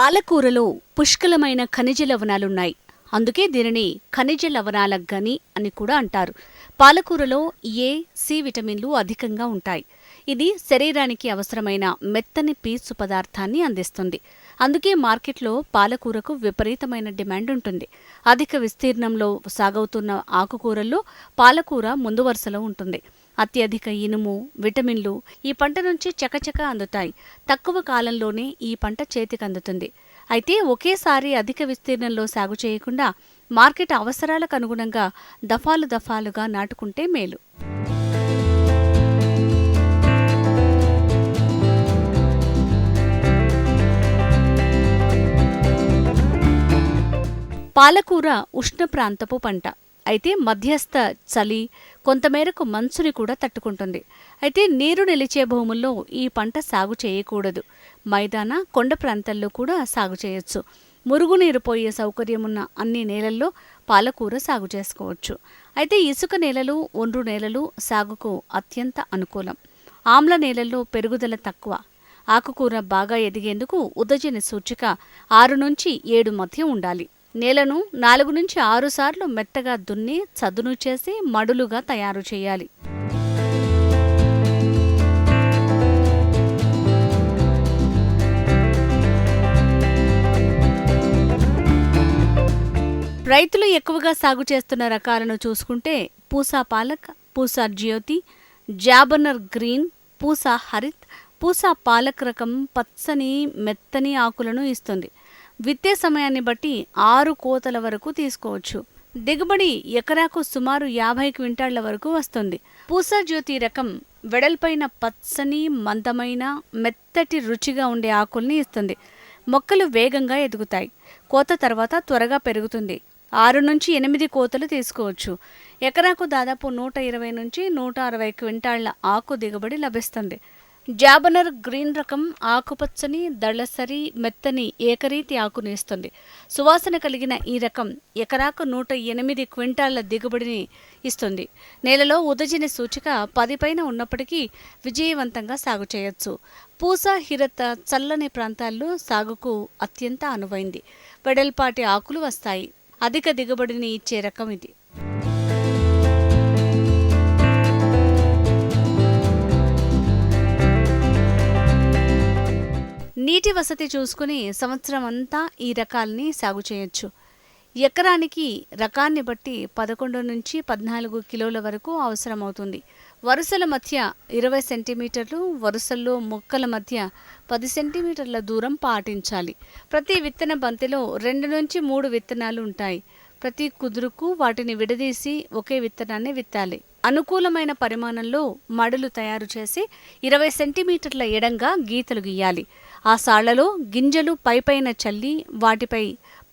పాలకూరలో పుష్కలమైన ఖనిజ లవణాలున్నాయి. అందుకే దీనిని ఖనిజ లవణాల గని అని కూడా అంటారు. పాలకూరలో ఏ సి విటమిన్లు అధికంగా ఉంటాయి. ఇది శరీరానికి అవసరమైన మెత్తని పీచు పదార్థాన్ని అందిస్తుంది. అందుకే మార్కెట్లో పాలకూరకు విపరీతమైన డిమాండ్ ఉంటుంది. అధిక విస్తీర్ణంలో సాగవుతున్న ఆకుకూరల్లో పాలకూర ముందు వరుసలో ఉంటుంది. అత్యధిక ఇనుము విటమిన్లు ఈ పంట నుంచి చకచక అందుతాయి. తక్కువ కాలంలోనే ఈ పంట చేతికి అందుతుంది. అయితే ఒకేసారి అధిక విస్తీర్ణంలో సాగు చేయకుండా మార్కెట్ అవసరాలకు అనుగుణంగా దఫాలు దఫాలుగా నాటుకుంటే మేలు. పాలకూర ఉష్ణ ప్రాంతపు పంట. అయితే మధ్యస్థ చలి కొంతమేరకు మంచుని కూడా తట్టుకుంటుంది. అయితే నీరు నిలిచే భూముల్లో ఈ పంట సాగు చేయకూడదు. మైదాన కొండ ప్రాంతాల్లో కూడా సాగు చేయొచ్చు. మురుగునీరు పోయే సౌకర్యం ఉన్న అన్ని నేలల్లో పాలకూర సాగు చేసుకోవచ్చు. అయితే ఇసుక నేలలు ఒండ్రు నేలలు సాగుకు అత్యంత అనుకూలం. ఆమ్ల నేలల్లో పెరుగుదల తక్కువ. ఆకుకూర బాగా ఎదిగేందుకు ఉదజని సూచిక ఆరు నుంచి ఏడు మధ్య ఉండాలి. నేలను నాలుగు నుంచి ఆరు సార్లు మెత్తగా దున్ని చదును చేసి మడులుగా తయారు చేయాలి. రైతులు ఎక్కువగా సాగు చేస్తున్న రకాలను చూసుకుంటే పూసా పాలక్ పూసా జ్యోతి జాబనర్ గ్రీన్ పూసా హరిత్ పూసా పాలక్ రకం పచ్చని మెత్తని ఆకులను ఇస్తుంది. విత్తే సమయాన్ని బట్టి ఆరు కోతల వరకు తీసుకోవచ్చు. దిగుబడి ఎకరాకు సుమారు యాభై క్వింటాళ్ళ వరకు వస్తుంది. పూసా జ్యోతి రకం వెడల్పైన పచ్చని మందమైన మెత్తటి రుచిగా ఉండే ఆకుల్ని ఇస్తుంది. మొక్కలు వేగంగా ఎదుగుతాయి. కోత తర్వాత త్వరగా పెరుగుతుంది. ఆరు నుంచి ఎనిమిది కోతలు తీసుకోవచ్చు. ఎకరాకు దాదాపు నూట ఇరవై నుంచి నూట అరవై క్వింటాళ్ళ ఆకు దిగుబడి లభిస్తుంది. జాబనర్ గ్రీన్ రకం ఆకుపచ్చని దళసరి మెత్తని ఏకరీతి ఆకుని ఇస్తుంది సువాసన కలిగిన ఈ రకం ఎకరాకు నూట ఎనిమిది క్వింటాళ్ళ దిగుబడిని ఇస్తుంది. నేలలో ఉదజిన సూచిక పది పైన ఉన్నప్పటికీ విజయవంతంగా సాగు చేయొచ్చు. పూసా హిరత చల్లని ప్రాంతాల్లో సాగుకు అత్యంత అనువైంది. వెడల్పాటి ఆకులు వస్తాయి. అధిక దిగుబడిని ఇచ్చే రకం ఇది. నీటి వసతి చూసుకుని సంవత్సరం అంతా ఈ రకాల్ని సాగు చేయొచ్చు. ఎకరానికి రకాన్ని బట్టి పదకొండు నుంచి పద్నాలుగు కిలోల వరకు అవసరమవుతుంది. వరుసల మధ్య ఇరవై సెంటీమీటర్లు వరుసల్లో మొక్కల మధ్య పది సెంటీమీటర్ల దూరం పాటించాలి. ప్రతి విత్తన బంతిలో రెండు నుంచి మూడు విత్తనాలు ఉంటాయి. ప్రతి కుదురుకు వాటిని విడదీసి ఒకే విత్తనాన్ని విత్తాలి. అనుకూలమైన పరిమాణంలో మడులు తయారు చేసి ఇరవై సెంటీమీటర్ల ఎడంగా గీతలు గీయాలి. ఆ సాళ్ళలో గింజలు పైపైన చల్లి వాటిపై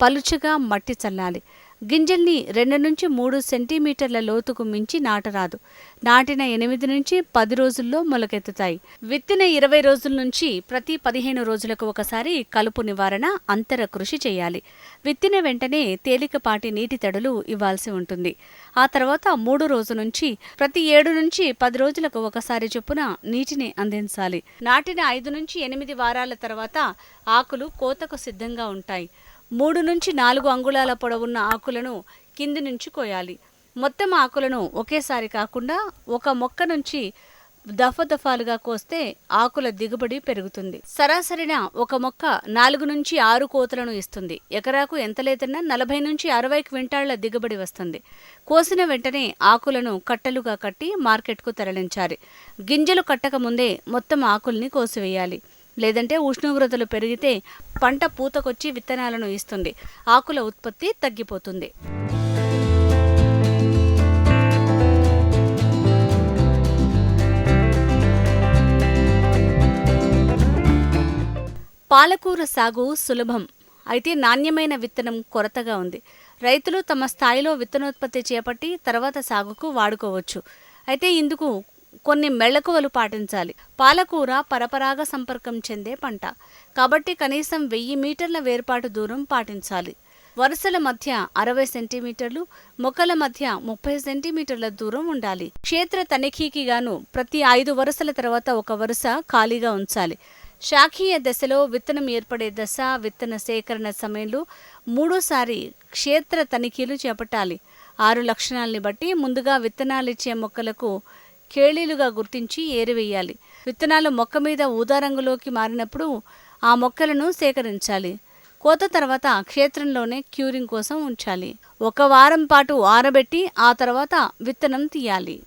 పలుచగా మట్టి చల్లాలి. గింజల్ని రెండు నుంచి మూడు సెంటీమీటర్ల లోతుకు మించి నాటరాదు. నాటిన ఎనిమిది నుంచి పది రోజుల్లో మొలకెత్తుతాయి. విత్తిన ఇరవై రోజుల నుంచి ప్రతి పదిహేను రోజులకు ఒకసారి కలుపు నివారణ అంతర కృషి చేయాలి. విత్తిన వెంటనే తేలికపాటి నీటి తడులు ఇవ్వాల్సి ఉంటుంది. ఆ తర్వాత మూడు రోజు నుంచి ప్రతి ఏడు నుంచి పది రోజులకు ఒకసారి చొప్పున నీటిని అందించాలి. నాటిన ఐదు నుంచి ఎనిమిది వారాల తర్వాత ఆకులు కోతకు సిద్ధంగా ఉంటాయి. మూడు నుంచి నాలుగు అంగుళాల పొడవున్న ఆకులను కింది నుంచి కోయాలి. మొత్తం ఆకులను ఒకేసారి కాకుండా ఒక మొక్క నుంచి దఫదఫాలుగా కోస్తే ఆకుల దిగుబడి పెరుగుతుంది. సరాసరిన ఒక మొక్క నాలుగు నుంచి ఆరు కోతలను ఇస్తుంది. ఎకరాకు ఎంత లేదన్నా నలభై నుంచి అరవై క్వింటాళ్ళ దిగుబడి వస్తుంది. కోసిన వెంటనే ఆకులను కట్టలుగా కట్టి మార్కెట్కు తరలించాలి. గింజలు కట్టక ముందే మొత్తం ఆకుల్ని కోసివేయాలి. లేదంటే ఉష్ణోగ్రతలు పెరిగితే పంట పూతకొచ్చి విత్తనాలను ఇస్తుంది. ఆకుల ఉత్పత్తి తగ్గిపోతుంది. పాలకూర సాగు సులభం. అయితే నాణ్యమైన విత్తనం కొరతగా ఉంది. రైతులు తమ స్థాయిలో విత్తనోత్పత్తి చేపట్టి తర్వాత సాగుకు వాడుకోవచ్చు. అయితే ఇందుకు కొన్ని మెళకువలు పాటించాలి. పాలకూర పరపరాగ సంపర్కం చెందే పంట. కాబట్టి కనీసం వెయ్యి మీటర్ల వేర్పాటు దూరం పాటించాలి. వరుసల మధ్య అరవై సెంటీమీటర్లు మొక్కల మధ్య ముప్పై సెంటీమీటర్ల దూరం ఉండాలి. క్షేత్ర తనిఖీకి గాను ప్రతి ఐదు వరుసల తర్వాత ఒక వరుస ఖాళీగా ఉంచాలి. శాఖీయ దశలో విత్తనం ఏర్పడే దశ విత్తన సేకరణ సమయంలో మూడోసారి క్షేత్ర తనిఖీలు చేపట్టాలి. ఆరు లక్షణాలని బట్టి ముందుగా విత్తనాలిచ్చే మొక్కలకు కేళీలుగా గుర్తించి ఏరివేయాలి. విత్తనాలు మొక్క మీద ఊదా రంగులోకి మారినప్పుడు ఆ మొక్కలను సేకరించాలి. కోత తర్వాత క్షేత్రంలోనే క్యూరింగ్ కోసం ఉంచాలి. ఒక వారం పాటు ఆరబెట్టి ఆ తర్వాత విత్తనం తీయాలి.